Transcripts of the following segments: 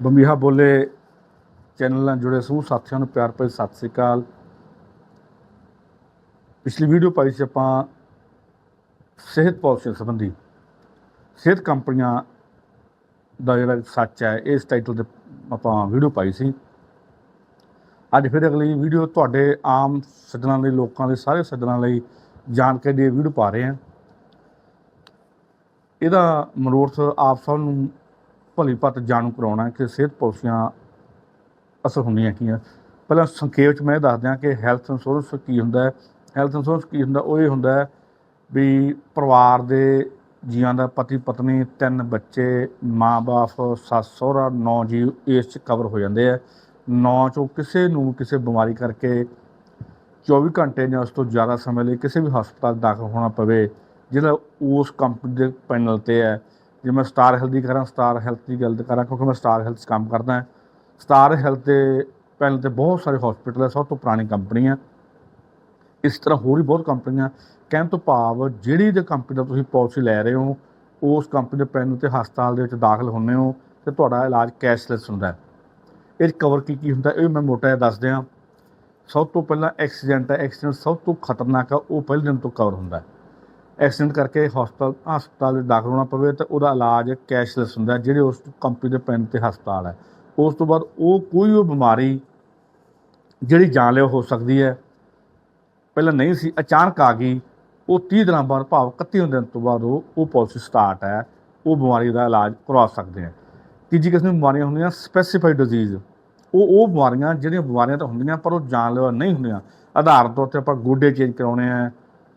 ਬੰਬੀਹਾ ਬੋਲੇ ਚੈਨਲ ਨਾਲ ਜੁੜੇ ਸਮੂਹ ਸਾਥੀਆਂ ਨੂੰ ਪਿਆਰ ਭਰੀ ਸਤਿ ਸ੍ਰੀ ਅਕਾਲ। ਪਿਛਲੀ ਵੀਡੀਓ ਪਾਈ ਸੀ ਆਪਾਂ ਸਿਹਤ ਪਾਲਿਸੀ ਸੰਬੰਧੀ। ਸਿਹਤ ਕੰਪਨੀਆਂ ਦਾ ਜਿਹੜਾ ਸੱਚ ਹੈ, ਇਸ ਟਾਈਟਲ ਤੇ ਆਪਾਂ ਵੀਡੀਓ ਪਾਈ ਸੀ। ਅੱਜ ਫਿਰ ਅਗਲੀ ਵੀਡੀਓ ਤੁਹਾਡੇ ਆਮ ਸੱਜਣਾਂ ਲਈ, ਲੋਕਾਂ ਦੇ ਸਾਰੇ ਸੱਜਣਾਂ ਲਈ ਜਾਣਕਾਰੀ ਦੀ ਵੀਡੀਓ ਪਾ ਰਹੇ ਹਾਂ। ਇਹਦਾ ਮਨੋਰਥ ਆਪ ਸਭ ਨੂੰ ਭਲੀ ਭਤ ਜਾਣੂ ਕਰਾਉਣਾ ਕਿ ਸਿਹਤ ਪਾਲਿਸੀਆਂ ਅਸਲ ਹੁੰਦੀਆਂ ਕੀ ਆ। ਪਹਿਲਾਂ ਸੰਖੇਪ ਚ ਮੈਂ ਇਹ ਦੱਸ ਦਿਆਂ ਕਿ ਹੈਲਥ ਇੰਸ਼ੋਰੈਂਸ ਕੀ ਹੁੰਦਾ ਹੈ। ਹੈਲਥ ਇੰਸ਼ੋਰੈਂਸ ਕੀ ਹੁੰਦਾ? ਉਹ ਇਹ ਹੁੰਦਾ ਹੈ ਵੀ ਪਰਿਵਾਰ ਦੇ ਜੀਆਂ ਦਾ ਪਤੀ ਪਤਨੀ ਤਿੰਨ ਬੱਚੇ, ਮਾਂ-ਬਾਪ, ਸੱਸ, ਸਹੁਰਾ, ਨੌ ਜੀ ਇਸ ਚ ਕਵਰ ਹੋ ਜਾਂਦੇ ਆ। ਨੌ ਚੋਂ ਕਿਸੇ ਨੂੰ ਕਿਸੇ ਬਿਮਾਰੀ ਕਰਕੇ 24 ਘੰਟੇ ਜਾਂ ਉਸ ਤੋਂ ਜ਼ਿਆਦਾ ਸਮੇਂ ਲਈ ਕਿਸੇ ਵੀ ਹਸਪਤਾਲ ਦਾਖਲ ਹੋਣਾ ਪਵੇ, ਜਿਹੜਾ ਉਸ ਕੰਪਨੀ ਦੇ ਪੈਨਲ ਤੇ ਹੈ। ਜੇ ਮੈਂ ਸਟਾਰ ਹੈਲਥ ਦੀ ਕਰਾਂ, ਸਟਾਰ ਹੈਲਥ ਦੀ ਗੱਲ ਕਰਾਂ, ਕਿਉਂਕਿ ਮੈਂ ਸਟਾਰ ਹੈਲਥ 'ਚ ਕੰਮ ਕਰਦਾ ਹਾਂ। ਸਟਾਰ ਹੈਲਥ ਦੇ ਪੈਨਲ ਤੇ ਬਹੁਤ ਸਾਰੇ ਹਸਪੀਟਲ ਹੈ, ਸਭ ਤੋਂ ਪੁਰਾਣੀ ਕੰਪਨੀ ਹੈ। ਇਸ ਤਰ੍ਹਾਂ ਹੋਰ ਵੀ ਬਹੁਤ ਕੰਪਨੀਆਂ ਕਹਿਣ ਤੋਂ ਭਾਵ ਜਿਹੜੀ ਦੇ ਕੰਪਨੀ ਦਾ ਤੁਸੀਂ ਪਾਲਿਸੀ ਲੈ ਰਹੇ ਹੋ, ਉਸ ਕੰਪਨੀ ਦੇ ਪੈਨਲ ਤੇ ਹਸਪਤਾਲ ਦੇ ਵਿੱਚ ਦਾਖਲ ਹੁੰਦੇ ਹੋ ਤੇ ਤੁਹਾਡਾ ਇਲਾਜ ਕੈਸ਼ਲੈਸ ਹੁੰਦਾ ਹੈ। ਇਹ 'ਚ ਕਵਰ ਕੀ ਕੀ ਹੁੰਦਾ, ਇਹ ਮੈਂ ਮੋਟਾ ਜਿਹਾ ਦੱਸ ਦਿਆਂ। ਸਭ ਤੋਂ ਪਹਿਲਾਂ ਐਕਸੀਡੈਂਟ ਹੈ ਐਕਸੀਡੈਂਟ ਸਭ ਤੋਂ ਖਤਰਨਾਕ ਆ ਉਹ ਪਹਿਲੇ ਦਿਨ ਤੋਂ ਕਵਰ ਹੁੰਦਾ ਹੈ। ਐਕਸੀਡੈਂਟ ਕਰਕੇ ਹਸਪਤਾਲ ਹਸਪਤਾਲ ਵਿੱਚ ਦਾਖਲ ਹੋਣਾ ਪਵੇ ਤਾਂ ਉਹਦਾ ਇਲਾਜ ਕੈਸ਼ਲੈਸ ਹੁੰਦਾ ਜਿਹੜੇ ਉਸ ਕੰਪਨੀ ਦੇ ਪੈਨ ਤੇ ਹਸਪਤਾਲ ਹੈ। ਉਸ ਤੋਂ ਬਾਅਦ ਉਹ ਕੋਈ ਵੀ ਬਿਮਾਰੀ ਜਿਹੜੀ ਜਾਨਲੇਵਾ ਹੋ ਸਕਦੀ ਹੈ, ਪਹਿਲਾਂ ਨਹੀਂ ਸੀ, ਅਚਾਨਕ ਆ ਗਈ, ਉਹ 30 ਦਿਨਾਂ ਬਾਅਦ ਭਾਵ 31 ਦਿਨ ਤੋਂ ਬਾਅਦ ਉਹ ਉਹ ਪਾਲਿਸੀ ਸਟਾਰਟ ਹੈ, ਉਹ ਬਿਮਾਰੀ ਦਾ ਇਲਾਜ ਕਰਵਾ ਸਕਦੇ ਆ ਤੀਜੀ ਕਿਸਮ ਦੀ ਬਿਮਾਰੀਆਂ ਹੁੰਦੀਆਂ ਸਪੈਸੀਫਾਈਡ ਡਿਜ਼ੀਜ਼ ਉਹ ਉਹ ਬਿਮਾਰੀਆਂ, ਜਿਹੜੀਆਂ ਬਿਮਾਰੀਆਂ ਤਾਂ ਹੁੰਦੀਆਂ ਪਰ ਉਹ ਜਾਨਲੇਵਾ ਨਹੀਂ ਹੁੰਦੀਆਂ। ਆਧਾਰ ਤੌਰ ਤੇ ਆਪਾਂ ਗੋਡੇ ਚੇਂਜ ਕਰਾਉਣੇ ਆ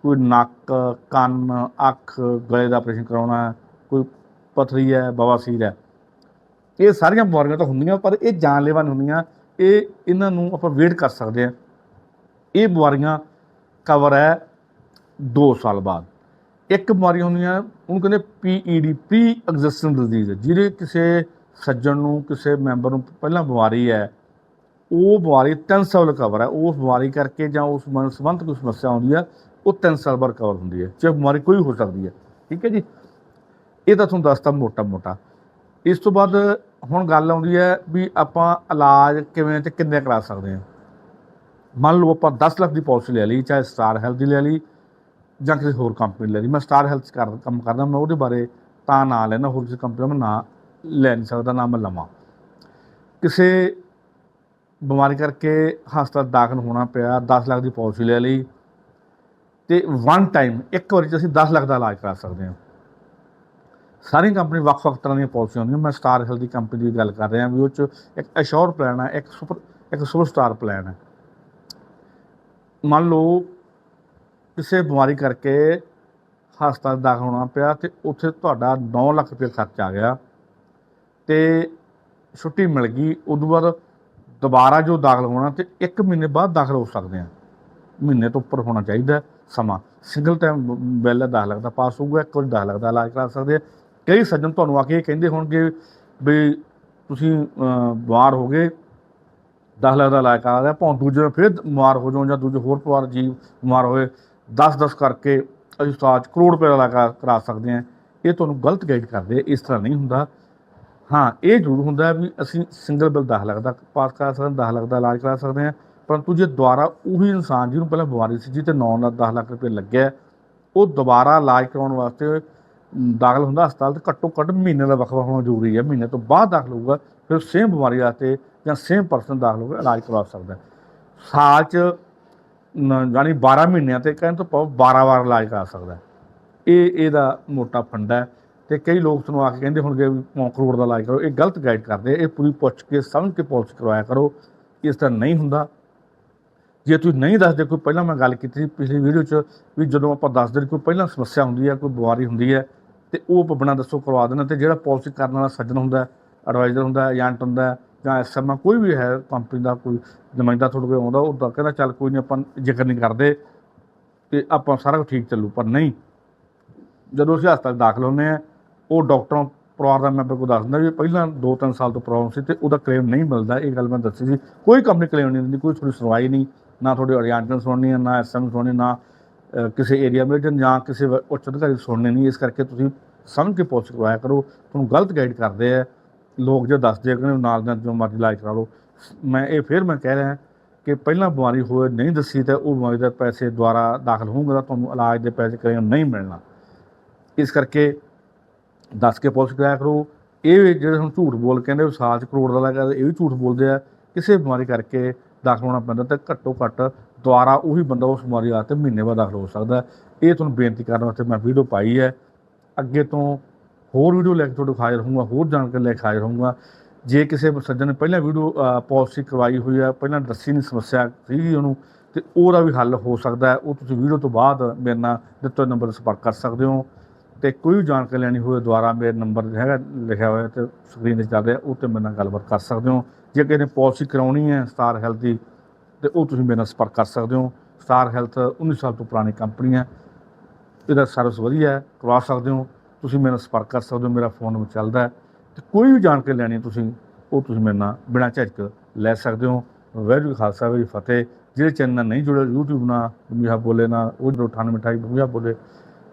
ਕੋਈ ਨੱਕ, ਕੰਨ, ਅੱਖ, ਗਲੇ ਦਾ ਆਪਰੇਸ਼ਨ ਕਰਾਉਣਾ, ਕੋਈ ਪਥਰੀ ਹੈ ਬਵਾਸੀਰ ਹੈ। ਇਹ ਸਾਰੀਆਂ ਬਿਮਾਰੀਆਂ ਤਾਂ ਹੁੰਦੀਆਂ, ਪਰ ਇਹ ਜਾਨਲੇਵਾ ਨਹੀਂ ਹੁੰਦੀਆਂ। ਇਹ ਇਹਨਾਂ ਨੂੰ ਆਪਾਂ ਵੇਟ ਕਰ ਸਕਦੇ ਆ ਇਹ ਬਿਮਾਰੀਆਂ ਕਵਰ ਹੈ 2 ਸਾਲ ਬਾਅਦ। ਇੱਕ ਬਿਮਾਰੀ ਹੁੰਦੀਆਂ ਉਹਨੂੰ ਕਹਿੰਦੇ ਪੀਈਡੀ ਪ੍ਰੀ ਐਗਜ਼ਿਸਟੈਂਟ ਡਿਜ਼ੀਜ਼ ਜਿਹੜੇ ਕਿਸੇ ਸੱਜਣ ਨੂੰ, ਕਿਸੇ ਮੈਂਬਰ ਨੂੰ ਪਹਿਲਾਂ ਬਿਮਾਰੀ ਹੈ, ਉਹ ਬਿਮਾਰੀ 3 ਸਾਲ ਕਵਰ ਹੈ। ਉਸ ਬਿਮਾਰੀ ਕਰਕੇ ਜਾਂ ਉਸ ਮਨ ਸੰਬੰਧ ਕੋਈ ਸਮੱਸਿਆ ਆਉਂਦੀ ਹੈ ਉਹ 3 ਸਾਲ ਬਾਅਦ ਕਵਰ ਹੁੰਦੀ ਹੈ। ਚਾਹੇ ਬਿਮਾਰੀ ਕੋਈ ਹੋ ਸਕਦੀ ਹੈ। ਠੀਕ ਹੈ ਜੀ? ਇਹ ਤਾਂ ਤੁਹਾਨੂੰ ਦੱਸਤਾ ਮੋਟਾ ਮੋਟਾ ਇਸ ਤੋਂ ਬਾਅਦ ਹੁਣ ਗੱਲ ਆਉਂਦੀ ਹੈ ਵੀ ਆਪਾਂ ਇਲਾਜ ਕਿਵੇਂ ਤੇ ਕਿੰਨੇ ਕਰਾ ਸਕਦੇ ਹਾਂ। ਮੰਨ ਲਓ ਆਪਾਂ 10 ਲੱਖ ਦੀ ਪਾਲਿਸੀ ਲੈ ਲਈ, ਚਾਹੇ ਸਟਾਰ ਹੈਲਥ ਦੀ ਲੈ ਲਈ ਜਾਂ ਕਿਸੇ ਹੋਰ ਕੰਪਨੀ ਲੈ ਲਈ। ਮੈਂ ਸਟਾਰ ਹੈਲਥ 'ਚ ਕਰ ਕੰਮ ਕਰਦਾ, ਮੈਂ ਉਹਦੇ ਬਾਰੇ ਤਾਂ ਨਾ ਲੈਣਾ ਹੋਰ ਕਿਸੇ ਕੰਪਨੀ ਦਾ ਮੈਂ ਨਾਂ ਲੈ ਨਹੀਂ ਸਕਦਾ, ਨਾ ਮੈਂ ਲਵਾਂ। ਕਿਸੇ ਬਿਮਾਰੀ ਕਰਕੇ ਹਸਪਤਾਲ ਦਾਖਲ ਹੋਣਾ ਪਿਆ 10 ਲੱਖ ਦੀ ਪਾਲਿਸੀ ਲੈ ਲਈ। ਤੇ ਵਨ ਟਾਈਮ ਇੱਕ ਵਾਰੀ 'ਚ ਅਸੀਂ 10 ਲੱਖ ਦਾ ਇਲਾਜ ਕਰਾ ਸਕਦੇ ਹਾਂ। ਸਾਰੀਆਂ ਕੰਪਨੀ ਵੱਖ-ਵੱਖ ਤਰ੍ਹਾਂ ਦੀਆਂ ਪਾਲਿਸੀਆਂ ਹੁੰਦੀਆਂ। ਮੈਂ ਸਟਾਰ ਹੈਲਥ ਦੀ ਕੰਪਨੀ ਦੀ ਗੱਲ ਕਰ ਰਿਹਾ ਵੀ ਉਹ 'ਚ ਇੱਕ ਅਸ਼ੋਰ ਪਲਾਨ ਹੈ ਇੱਕ ਸੁਪਰ ਇੱਕ ਸੁਪਰ ਸਟਾਰ ਪਲਾਨ ਹੈ ਮੰਨ ਲਓ ਕਿਸੇ ਬਿਮਾਰੀ ਕਰਕੇ ਹਸਪਤਾਲ ਦਾਖਲ ਹੋਣਾ ਪਿਆ ਤੇ ਉੱਥੇ ਤੁਹਾਡਾ 9 ਲੱਖ ਰੁਪਏ ਖਰਚ ਆ ਗਿਆ ਤੇ ਛੁੱਟੀ ਮਿਲ ਗਈ, ਉਦੋਂ ਬਾਅਦ ਦੁਬਾਰਾ ਜੋ ਦਾਖਲ ਹੋਣਾ ਤੇ 1 ਮਹੀਨੇ ਬਾਅਦ ਦਾਖਲ ਹੋ ਸਕਦੇ ਆ ਮਹੀਨੇ ਤੋਂ ਉੱਪਰ ਹੋਣਾ ਚਾਹੀਦਾ ਸਮਾਂ। ਸਿੰਗਲ ਟਾਈਮ ਬਿੱਲ 10 ਲੱਖ ਦਾ ਪਾਸ ਹੋਊਗਾ, ਇੱਕ ਵਾਰੀ 10 ਲੱਖ ਦਾ ਇਲਾਜ ਕਰਾ ਸਕਦੇ ਆ। ਕਈ ਸੱਜਣ ਤੁਹਾਨੂੰ ਆ ਕੇ ਇਹ ਕਹਿੰਦੇ ਹੋਣਗੇ ਵੀ ਤੁਸੀਂ ਬਿਮਾਰ ਹੋ ਗਏ 10 ਲੱਖ ਦਾ ਇਲਾਜ ਕਰਾ ਦਿਆ ਭਾਵੇਂ ਦੂਜੇ ਦਿਨ ਫਿਰ ਬਿਮਾਰ ਹੋ ਜਾਓ ਜਾਂ ਦੂਜੇ ਹੋਰ ਪਰਿਵਾਰ ਜੀਵ ਬਿਮਾਰ ਹੋਏ 10-10 ਕਰਕੇ ਅਸੀਂ ਸਾਜ ਕਰੋੜ ਰੁਪਏ ਦਾ ਇਲਾਜ ਕਰਾ- ਸਕਦੇ ਹਾਂ ਇਹ ਤੁਹਾਨੂੰ ਗਲਤ ਗਾਈਡ ਕਰਦੇ ਇਸ ਤਰ੍ਹਾਂ ਨਹੀਂ ਹੁੰਦਾ। ਹਾਂ, ਇਹ ਜ਼ਰੂਰ ਹੁੰਦਾ ਵੀ ਅਸੀਂ ਸਿੰਗਲ ਬਿੱਲ 10 ਲੱਖ ਦਾ ਪਾਸ ਕਰਾ ਸਕਦੇ ਹਾਂ 10 ਲੱਖ ਦਾ ਇਲਾਜ ਕਰਾ ਸਕਦੇ ਹਾਂ ਪਰੰਤੂ ਜੇ ਦੁਬਾਰਾ ਉਹੀ ਇਨਸਾਨ ਜਿਹਨੂੰ ਪਹਿਲਾਂ ਬਿਮਾਰੀ ਸੀ ਜਿਹਤੇ 9 ਲੱਖ 10 ਲੱਖ ਰੁਪਏ ਲੱਗਿਆ, ਉਹ ਦੁਬਾਰਾ ਇਲਾਜ ਕਰਾਉਣ ਵਾਸਤੇ ਦਾਖਲ ਹੁੰਦਾ ਹਸਪਤਾਲ ਤੇ ਘੱਟੋ ਘੱਟ ਮਹੀਨੇ ਦਾ ਵਕਫਾ ਹੋਣਾ ਜ਼ਰੂਰੀ ਹੈ। ਮਹੀਨੇ ਤੋਂ ਬਾਅਦ ਦਾਖਲ ਹੋਊਗਾ, ਫਿਰ ਸੇਮ ਬਿਮਾਰੀ ਵਾਸਤੇ ਜਾਂ ਸੇਮ ਪਰਸਨ ਦਾਖਲ ਹੋਊਗਾ, ਇਲਾਜ ਕਰਵਾ ਸਕਦਾ ਸਾਲ ਚ, ਨ- ਯਾਨੀ 12 ਮਹੀਨਿਆਂ ਤੇ ਕਹਿਣ ਤੋਂ ਪਾਉ 12 ਵਾਰ ਇਲਾਜ ਕਰਾ ਸਕਦਾ ਇਹ, ਇਹਦਾ ਮੋਟਾ ਫੰਡਾ ਹੈ ਤੇ ਕਈ ਲੋਕ ਤੁਹਾਨੂੰ ਆ ਕੇ ਕਹਿੰਦੇ ਹੋਣਗੇ ਵੀ ਪੌਂ ਕਰੋੜ ਦਾ ਇਲਾਜ ਕਰੋ, ਇਹ ਗਲਤ ਗਾਈਡ ਕਰਦੇ ਇਹ ਪੂਰੀ ਪੁੱਛ ਕੇ ਸਮਝ ਕੇ ਪਾਲਿਸੀ ਕਰਵਾਇਆ ਕਰੋ, ਇਸ ਤਰ੍ਹਾਂ ਨਹੀਂ ਹੁੰਦਾ। ਜੇ ਤੁਸੀਂ ਨਹੀਂ ਦੱਸਦੇ, ਕੋਈ ਪਹਿਲਾਂ ਮੈਂ ਗੱਲ ਕੀਤੀ ਸੀ ਪਿਛਲੀ ਵੀਡੀਓ 'ਚ ਵੀ ਜਦੋਂ ਆਪਾਂ ਦੱਸਦੇ ਨੇ ਕੋਈ ਪਹਿਲਾਂ ਸਮੱਸਿਆ ਹੁੰਦੀ ਹੈ, ਕੋਈ ਬਿਮਾਰੀ ਹੁੰਦੀ ਹੈ, ਤੇ ਉਹ ਆਪਾਂ ਬਿਨਾਂ ਦੱਸੋ ਕਰਵਾ ਦੇਣਾ ਤੇ ਜਿਹੜਾ ਪਾਲਿਸੀ ਕਰਨ ਵਾਲਾ ਸੱਜਣ ਹੁੰਦਾ ਐਡਵਾਈਜ਼ਰ ਹੁੰਦਾ ਏਜੰਟ ਹੁੰਦਾ ਜਾਂ ਐਸਐਮ ਕੋਈ ਵੀ ਹੈ ਕੰਪਨੀ ਦਾ ਕੋਈ ਨੁਮਾਇੰਦਾ ਤੁਹਾਡੇ ਕੋਲ ਆਉਂਦਾ, ਉਹ ਤਾਂ ਕਹਿੰਦਾ ਚੱਲ ਕੋਈ ਨਹੀਂ, ਆਪਾਂ ਜ਼ਿਕਰ ਨਹੀਂ ਕਰਦੇ, ਤੇ ਆਪਾਂ ਸਾਰਾ ਕੁਝ ਠੀਕ ਚੱਲੂ, ਪਰ ਨਹੀਂ। ਜਦੋਂ ਅਸੀਂ ਹਸਪਤਾਲ ਦਾਖਲ ਹੁੰਦੇ ਆ ਉਹ ਡਾਕਟਰਾਂ ਪਰਿਵਾਰ ਦਾ ਮੈਂਬਰ ਕੋ ਦੱਸ ਦਿੰਦਾ ਵੀ ਪਹਿਲਾਂ 2-3 ਸਾਲ ਤੋਂ ਪ੍ਰੋਬਲਮ ਸੀ, ਤੇ ਉਹਦਾ ਕਲੇਮ ਨਹੀਂ ਮਿਲਦਾ, ਇਹ ਗੱਲ ਮੈਂ ਦੱਸੀ ਸੀ। ਕੋਈ ਕੰਪਨੀ ਕਲੇਮ ਨਹੀਂ ਦਿੰਦੀ, ਕੋਈ ਤੁਹਾਡੀ ਸੁਣਵਾਈ ਨਹੀਂ ਨਾ ਤੁਹਾਡੇ ਓਰੀਐਂਟਲ ਸੁਣਨੀ ਹੈ, ਨਾ ਐਸਐਮ ਸੁਣਨੀ, ਨਾ ਕਿਸੇ ਏਰੀਆ ਮੈਨੇਜਰ ਜਾਂ ਕਿਸੇ ਉੱਚ ਅਧਿਕਾਰੀ ਸੁਣਨੇ ਨਹੀਂ। ਇਸ ਕਰਕੇ ਤੁਸੀਂ ਸਮਝ ਕੇ ਪੋਸਟ ਕਰਵਾਇਆ ਕਰੋ। ਤੁਹਾਨੂੰ ਗਲਤ ਗਾਈਡ ਕਰਦੇ ਆ। ਲੋਕ ਜੇ ਦੱਸਦੇ ਆ ਕਿ ਨਾਲ ਨਾਲ ਜੋ ਮਰਜ਼ੀ ਇਲਾਜ ਕਰਾ ਲਓ। ਮੈਂ ਇਹ ਫਿਰ ਮੈਂ ਕਹਿ ਰਿਹਾ ਕਿ ਪਹਿਲਾਂ ਬਿਮਾਰੀ ਹੋਏ ਨਹੀਂ ਦੱਸੀ ਤਾਂ ਉਹ ਬਿਮਾਰੀ ਦੇ ਪੈਸੇ ਦੁਆਰਾ ਦਾਖਲ ਹੋਊਗਾ ਤਾਂ ਤੁਹਾਨੂੰ ਇਲਾਜ ਦੇ ਪੈਸੇ ਕਰੇ ਨਹੀਂ ਮਿਲਣਾ। ਇਸ ਕਰਕੇ ਦੱਸ ਕੇ ਪੁਲਿਸ ਕਰਾਇਆ ਕਰੋ। ਇਹ ਜਿਹੜੇ ਹੁਣ ਝੂਠ ਬੋਲ ਕਹਿੰਦੇ, ਉਹ ਸਾਲ ਚ ਕਰੋੜ ਦਾ ਲੱਗਾ, ਇਹ ਵੀ ਝੂਠ ਬੋਲਦੇ ਆ। ਕਿਸੇ ਬਿਮਾਰੀ ਕਰਕੇ ਦਾਖਲ ਹੋਣਾ ਪੈਂਦਾ ਤਾਂ ਘੱਟੋ ਘੱਟ ਦੁਆਰਾ ਉਹੀ ਬੰਦਾ ਉਸ ਬਿਮਾਰੀ ਵਾਸਤੇ ਮਹੀਨੇ ਬਾਅਦ ਦਾਖਲ ਹੋ ਸਕਦਾ ਇਹ ਤੁਹਾਨੂੰ ਬੇਨਤੀ ਕਰਨ ਵਾਸਤੇ ਮੈਂ ਵੀਡੀਓ ਪਾਈ ਹੈ। ਅੱਗੇ ਤੋਂ ਹੋਰ ਵੀਡੀਓ ਲੈ ਕੇ ਤੁਹਾਡੇ ਕੋਲ ਹਾਜ਼ਰ ਹੋਊਂਗਾ, ਹੋਰ ਜਾਣਕਾਰੀ ਲੈ ਕੇ ਹਾਜ਼ਰ ਹੋਊਂਗਾ। ਜੇ ਕਿਸੇ ਸੱਜਣ ਨੇ ਪਹਿਲਾਂ ਵੀਡੀਓ ਪਾਲਿਸੀ ਕਰਵਾਈ ਹੋਈ ਹੈ, ਪਹਿਲਾਂ ਦੱਸੀ ਨਹੀਂ ਸਮੱਸਿਆ ਸੀਗੀ ਉਹਨੂੰ, ਤੇ ਉਹਦਾ ਵੀ ਹੱਲ ਹੋ ਸਕਦਾ ਉਹ ਤੁਸੀਂ ਵੀਡੀਓ ਤੋਂ ਬਾਅਦ ਮੇਰੇ ਨਾਲ ਦਿੱਤੇ ਨੰਬਰ ਸੰਪਰਕ ਕਰ ਸਕਦੇ ਹੋ। ਤੇ ਕੋਈ ਵੀ ਜਾਣਕਾਰੀ ਲੈਣੀ ਹੋਵੇ ਦੁਆਰਾ ਮੇਰੇ ਨੰਬਰ ਹੈਗਾ, ਲਿਖਿਆ ਹੋਇਆ ਤੇ ਸਕਰੀਨ ਤੇ ਚੱਲ ਰਿਹਾ ਉਹ ਤੇ ਮੇਰੇ ਨਾਲ ਗੱਲਬਾਤ ਕਰ ਸਕਦੇ ਹੋ। ਜੇ ਕਿਸੇ ਨੇ ਪਾਲਿਸੀ ਕਰਾਉਣੀ ਹੈ ਸਟਾਰ ਹੈਲਥ ਦੀ, ਤੇ ਉਹ ਤੁਸੀਂ ਮੇਰੇ ਨਾਲ ਸੰਪਰਕ ਕਰ ਸਕਦੇ ਹੋ। ਸਟਾਰ ਹੈਲਥ 19 ਸਾਲ ਤੋਂ ਪੁਰਾਣੀ ਕੰਪਨੀ ਹੈ। ਇਹਦਾ ਸਰਵਿਸ ਵਧੀਆ ਹੈ, ਕਰਵਾ ਸਕਦੇ ਹੋ। ਤੁਸੀਂ ਮੇਰੇ ਨਾਲ ਸੰਪਰਕ ਕਰ ਸਕਦੇ ਹੋ, ਮੇਰਾ ਫੋਨ ਨੰਬਰ ਚੱਲਦਾ ਹੈ। ਤੇ ਕੋਈ ਵੀ ਜਾਣਕਾਰੀ ਲੈਣੀ ਤੁਸੀਂ, ਉਹ ਤੁਸੀਂ ਮੇਰੇ ਨਾਲ ਬਿਨਾਂ ਝਿਜਕ ਲੈ ਸਕਦੇ ਹੋ। ਵਾਹਿਗੁਰੂ ਖਾਲਸਾ, ਵਾਹਿਗੁਰੂ ਜੀ ਫਤਿਹ। ਜਿਹੜੇ ਚੈਨਲ ਨਾਲ ਨਹੀਂ ਜੁੜੇ, YouTube ਨਾਲ ਮੀਹਾ ਬੋਲੇ ਨਾਲ, ਉਹ ਜੋ 98 28 ਮੀਹਾ ਬੋਲੇ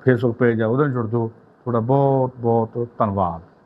ਫੇਸਬੁੱਕ ਪੇਜ ਆ ਉਹਦੇ ਨਾਲ ਜੁੜ ਜਾਓ। ਤੁਹਾਡਾ ਬਹੁਤ ਬਹੁਤ ਧੰਨਵਾਦ।